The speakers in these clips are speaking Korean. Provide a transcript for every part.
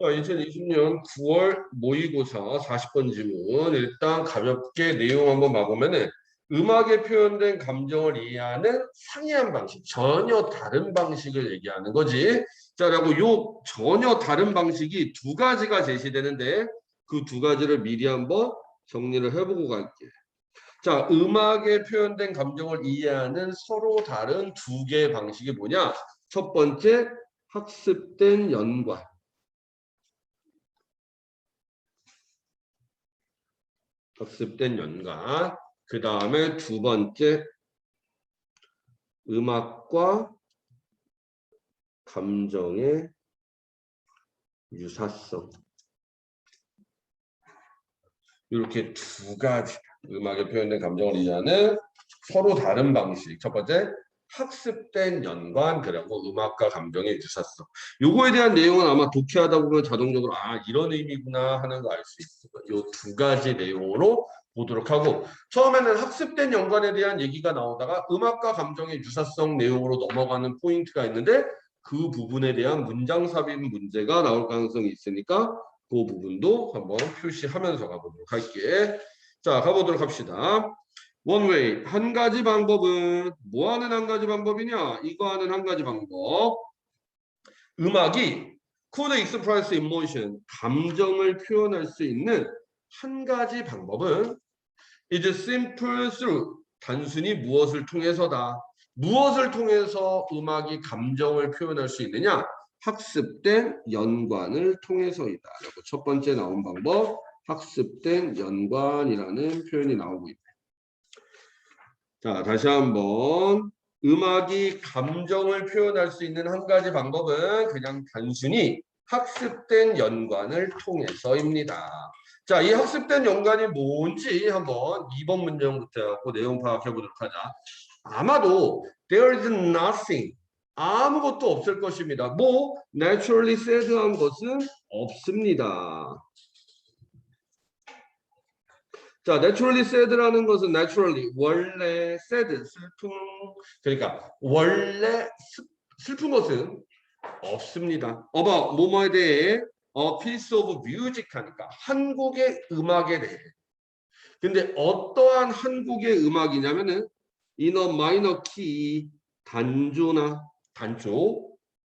자, 2020년 9월 모의고사 40번 지문 일단 가볍게 내용 한번 봐보면은 음악에 표현된 감정을 이해하는 상이한 방식, 전혀 다른 방식을 얘기하는 거지. 자, 라고 요 전혀 다른 방식이 두 가지가 제시되는데 그 두 가지를 미리 한번 정리를 해보고 갈게. 자, 음악에 표현된 감정을 이해하는 서로 다른 두 개의 방식이 뭐냐? 첫 번째, 학습된 연관. 학습된 연관. 그 다음에 두 번째, 음악과 감정의 유사성. 이렇게 두 가지 음악에 표현된 감정을 이해하는 서로 다른 방식. 첫 번째, 학습된 연관 그리고 음악과 감정의 유사성. 요거에 대한 내용은 아마 독해하다 보면 자동적으로 아 이런 의미구나 하는 거 알 수 있을 거예요. 요두 가지 내용으로 보도록 하고 처음에는 학습된 연관에 대한 얘기가 나오다가 음악과 감정의 유사성 내용으로 넘어가는 포인트가 있는데 그 부분에 대한 문장 삽입 문제가 나올 가능성이 있으니까 그 부분도 한번 표시하면서 가보도록 할게. 자, 가보도록 합시다. 원웨이 한 가지 방법은 뭐 하는 한 가지 방법이냐? 이거 하는 한 가지 방법. 음악이 could express emotion 감정을 표현할 수 있는 한 가지 방법은 is simple through 단순히 무엇을 통해서다. 무엇을 통해서 음악이 감정을 표현할 수 있느냐? 학습된 연관을 통해서이다. 첫 번째 나온 방법 학습된 연관이라는 표현이 나오고 있다. 자, 다시 한번 음악이 감정을 표현할 수 있는 한 가지 방법은 그냥 단순히 학습된 연관을 통해서입니다. 자, 이 학습된 연관이 뭔지 한번 2번 문제부터 해갖고 내용 파악해 보도록 하자. 아마도 there is nothing 아무것도 없을 것입니다. 뭐 naturally said한 것은 없습니다. 자, naturally sad라는 것은 naturally 원래 sad 슬픈 그러니까 원래 슬- 슬픈 것은 없습니다. about 뭐뭐에 대해 a piece of music 하니까 한국의 음악에 대해. 근데 어떠한 한국의 음악이냐면은 a minor key 단조나 단조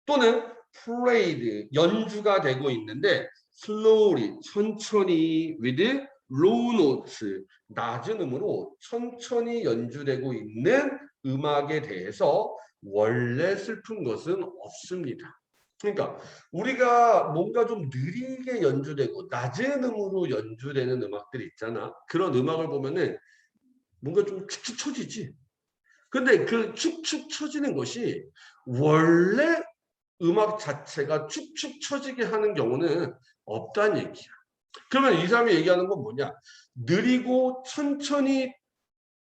또는 played 연주가 되고 있는데 slowly 천천히 with low notes 낮은 음으로 천천히 연주되고 있는 음악에 대해서 원래 슬픈 것은 없습니다. 그러니까 우리가 뭔가 좀 느리게 연주되고 낮은 음으로 연주되는 음악들이 있잖아. 그런 음악을 보면은 뭔가 좀 축축 처지지. 근데 그 축축 처지는 것이 원래 음악 자체가 축축 처지게 하는 경우는 없다는 얘기야. 그러면 이 사람이 얘기하는 건 뭐냐? 느리고 천천히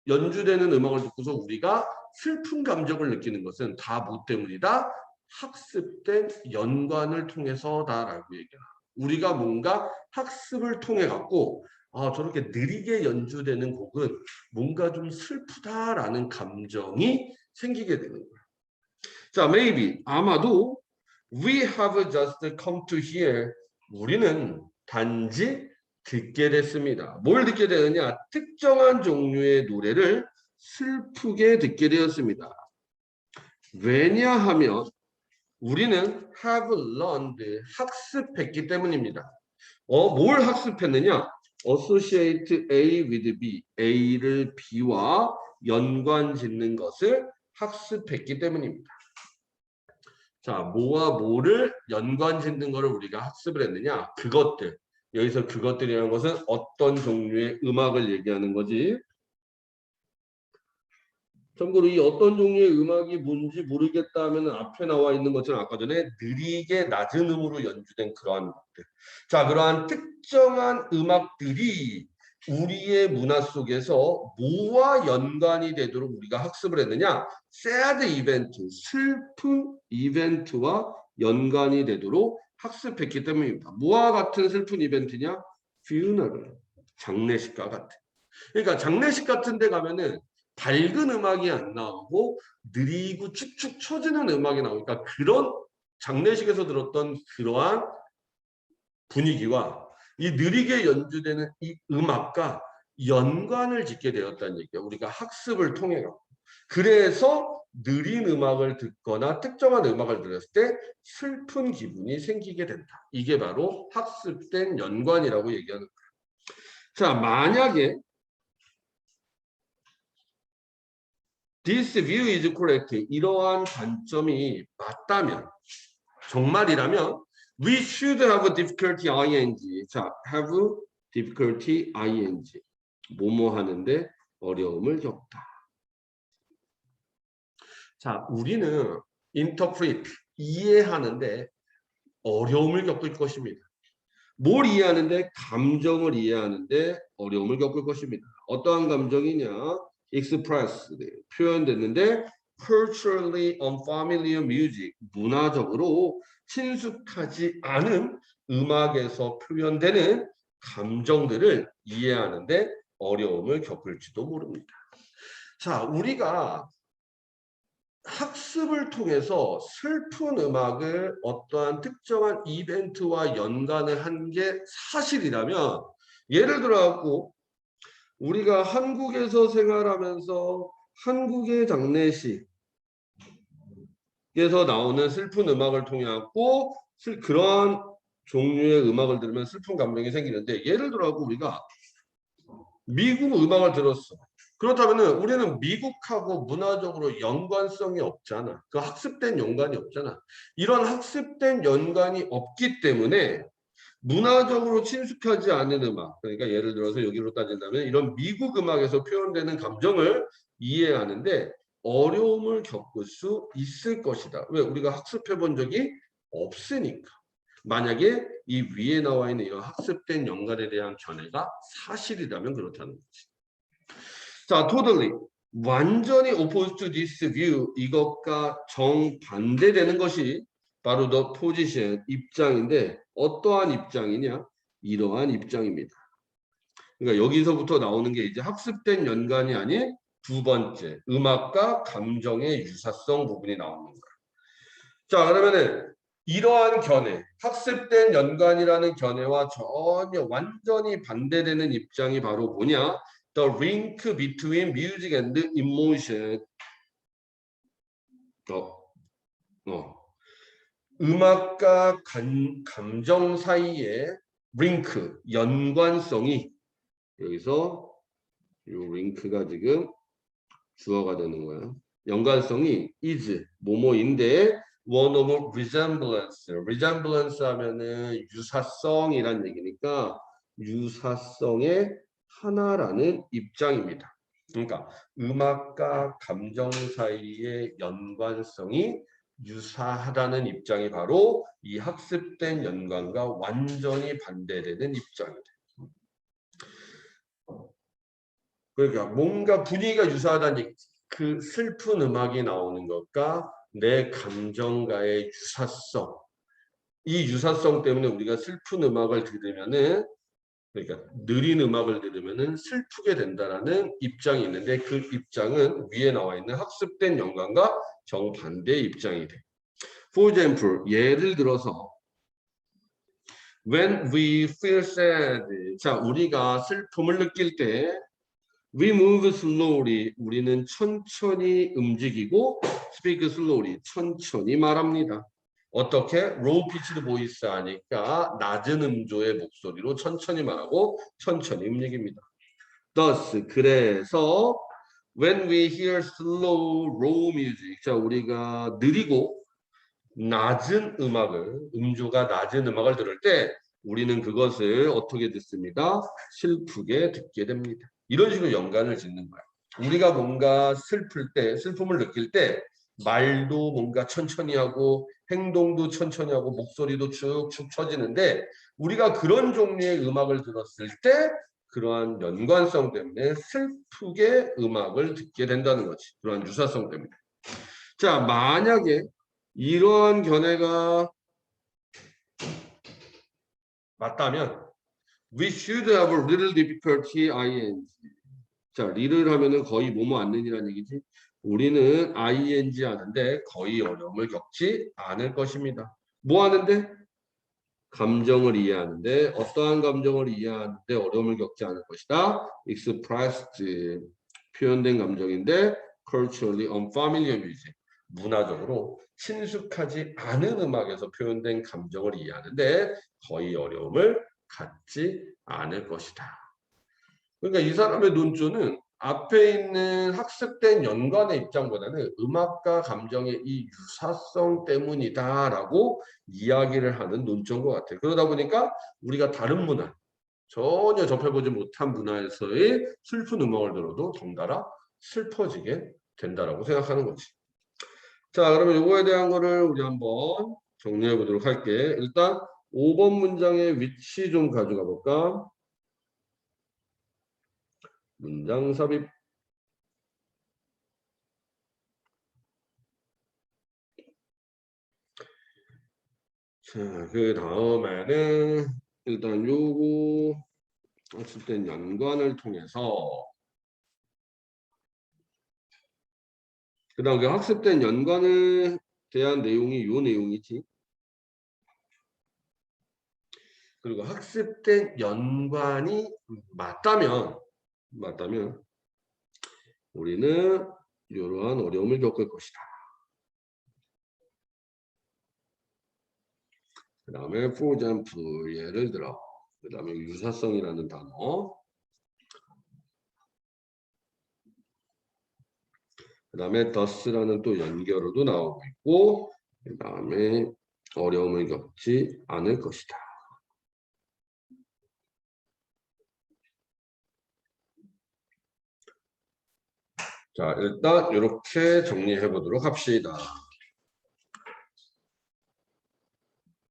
연주되는 음악을 듣고서 우리가 슬픈 감정을 느끼는 것은 다 뭐 때문이다? 학습된 연관을 통해서다라고 얘기해요. 우리가 뭔가 학습을 통해 갖고 아 저렇게 느리게 연주되는 곡은 뭔가 좀 슬프다라는 감정이 생기게 되는 거예요. 자, maybe 아마도 we have just come to hear 우리는 단지 듣게 됐습니다. 뭘 듣게 되느냐? 특정한 종류의 노래를 슬프게 듣게 되었습니다. 왜냐하면 우리는 have learned 학습했기 때문입니다. 어, 뭘 학습했느냐? associate A with B, A를 B와 연관 짓는 것을 학습했기 때문입니다. 자, 뭐와 뭐를 연관 짓는 것을 우리가 학습을 했느냐? 그것들. 여기서 그것들이라는 것은 어떤 종류의 음악을 얘기하는 거지? 참고로 이 어떤 종류의 음악이 뭔지 모르겠다 하면 앞에 나와 있는 것처럼 아까 전에 느리게 낮은 음으로 연주된 그러한 음악들. 자, 그러한 특정한 음악들이 우리의 문화 속에서 뭐와 연관이 되도록 우리가 학습을 했느냐? sad 이벤트, 슬픈 이벤트와 연관이 되도록 학습했기 때문입니다. 뭐와 같은 슬픈 이벤트냐? funeral, 장례식과 같은. 그러니까 장례식 같은 데 가면은 밝은 음악이 안 나오고 느리고 축축 처지는 음악이 나오니까 그런 장례식에서 들었던 그러한 분위기와 이 느리게 연주되는 이 음악과 연관을 짓게 되었다는 얘기예요. 우리가 학습을 통해 요 그래서 느린 음악을 듣거나 특정한 음악을 들었을 때 슬픈 기분이 생기게 된다. 이게 바로 학습된 연관이라고 얘기하는 거예요. 자, 만약에 this view is correct. 이러한 관점이 맞다면 정말이라면 we should have difficulty ing. 자, have difficulty ing. 뭐뭐 하는데 어려움을 겪다. 자, 우리는 interpret 이해하는데 어려움을 겪을 것입니다. 뭘 이해하는데 감정을 이해하는데 어려움을 겪을 것입니다. 어떠한 감정이냐? express 네, 표현됐는데 culturally unfamiliar music 문화적으로 친숙하지 않은 음악에서 표현되는 감정들을 이해하는데 어려움을 겪을지도 모릅니다. 자, 우리가 학습을 통해서 슬픈 음악을 어떠한 특정한 이벤트와 연관을 한 게 사실이라면 예를 들어 갖고 우리가 한국에서 생활하면서 한국의 장례식에서 나오는 슬픈 음악을 통해 갖고 슬- 그러한 종류의 음악을 들으면 슬픈 감정이 생기는데 예를 들어 갖고 우리가 미국 음악을 들었어. 그렇다면은 우리는 미국하고 문화적으로 연관성이 없잖아. 그 학습된 연관이 없잖아. 이런 학습된 연관이 없기 때문에 문화적으로 친숙하지 않은 음악, 그러니까 예를 들어서 여기로 따진다면 이런 미국 음악에서 표현되는 감정을 이해하는데 어려움을 겪을 수 있을 것이다. 왜? 우리가 학습해 본 적이 없으니까. 만약에 이 위에 나와 있는 이런 학습된 연관에 대한 견해가 사실이라면 그렇다는 거지. 자, totally. 완전히 opposed to this view. 이것과 정반대되는 것이 바로 the position, 입장인데 어떠한 입장이냐? 이러한 입장입니다. 그러니까 여기서부터 나오는 게 이제 학습된 연관이 아닌 두 번째, 음악과 감정의 유사성 부분이 나오는 거예요. 자, 그러면은 이러한 견해, 학습된 연관이라는 견해와 전혀 완전히 반대되는 입장이 바로 뭐냐? The link between music and emotion. 어, 어. 음악과 감, 감정 사이의 링크, 연관성이 여기서 이 링크가 지금 주어가 되는 거야. 연관성이 is 뭐뭐인데 one of resemblance. resemblance 하면은 유사성이란 얘기니까 유사성의 하나라는 입장입니다. 그러니까 음악과 감정 사이의 연관성이 유사하다는 입장이 바로 이 학습된 연관과 완전히 반대되는 입장이다. 그러니까 뭔가 분위기가 유사하다는. 그 슬픈 음악이 나오는 것과 내 감정과의 유사성. 이 유사성 때문에 우리가 슬픈 음악을 들으면은 그러니까 느린 음악을 들으면은 슬프게 된다라는 입장이 있는데 그 입장은 위에 나와 있는 학습된 연관과 정반대의 입장이 돼. For example, 예를 들어서 when we feel sad, 자 우리가 슬픔을 느낄 때 we move slowly, 우리는 천천히 움직이고 speak slowly, 천천히 말합니다. 어떻게? low pitched voice 하니까 낮은 음조의 목소리로 천천히 말하고 천천히 움직입니다. Thus, 그래서 when we hear slow, low music, 자 우리가 느리고 낮은 음악을, 음조가 낮은 음악을 들을 때 우리는 그것을 어떻게 듣습니다? 슬프게 듣게 됩니다. 이런 식으로 연관을 짓는 거야. 우리가 뭔가 슬플 때, 슬픔을 느낄 때 말도 뭔가 천천히 하고 행동도 천천히 하고 목소리도 축축 처지는데 우리가 그런 종류의 음악을 들었을 때 그러한 연관성 때문에 슬프게 음악을 듣게 된다는 거지. 그러한 유사성 때문에. 자, 만약에 이러한 견해가 맞다면 we should have a little difficulty ing. 자, little 하면은 거의 뭐뭐 않는이라는 얘기지. 우리는 ing 하는데 거의 어려움을 겪지 않을 것입니다. 뭐 하는데? 감정을 이해하는데 어떠한 감정을 이해하는데 어려움을 겪지 않을 것이다. expressed 표현된 감정인데 culturally unfamiliar music 문화적으로 친숙하지 않은 음악에서 표현된 감정을 이해하는데 거의 어려움을 갖지 않을 것이다. 그러니까 이 사람의 논조는 앞에 있는 학습된 연관의 입장보다는 음악과 감정의 이 유사성 때문이다라고 이야기를 하는 논조인 것 같아요. 그러다 보니까 우리가 다른 문화, 전혀 접해보지 못한 문화에서의 슬픈 음악을 들어도 덩달아 슬퍼지게 된다라고 생각하는 거지. 자, 그러면 이거에 대한 거를 우리 한번 정리해 보도록 할게. 일단 5번 문장의 위치 좀 가져가 볼까? 문장 삽입. 자, 그 다음에는 일단 요거 학습된 연관을 통해서 그 다음 그 학습된 연관에 대한 내용이 요 내용이지. 그리고 학습된 연관이 맞다면 맞다면 우리는 이러한 어려움을 겪을 것이다. 그 다음에 for example 예를 들어 그 다음에 유사성이라는 단어 그 다음에 thus라는 또 연결어도 나오고 있고 그 다음에 어려움을 겪지 않을 것이다. 자 일단 이렇게 정리해 보도록 합시다.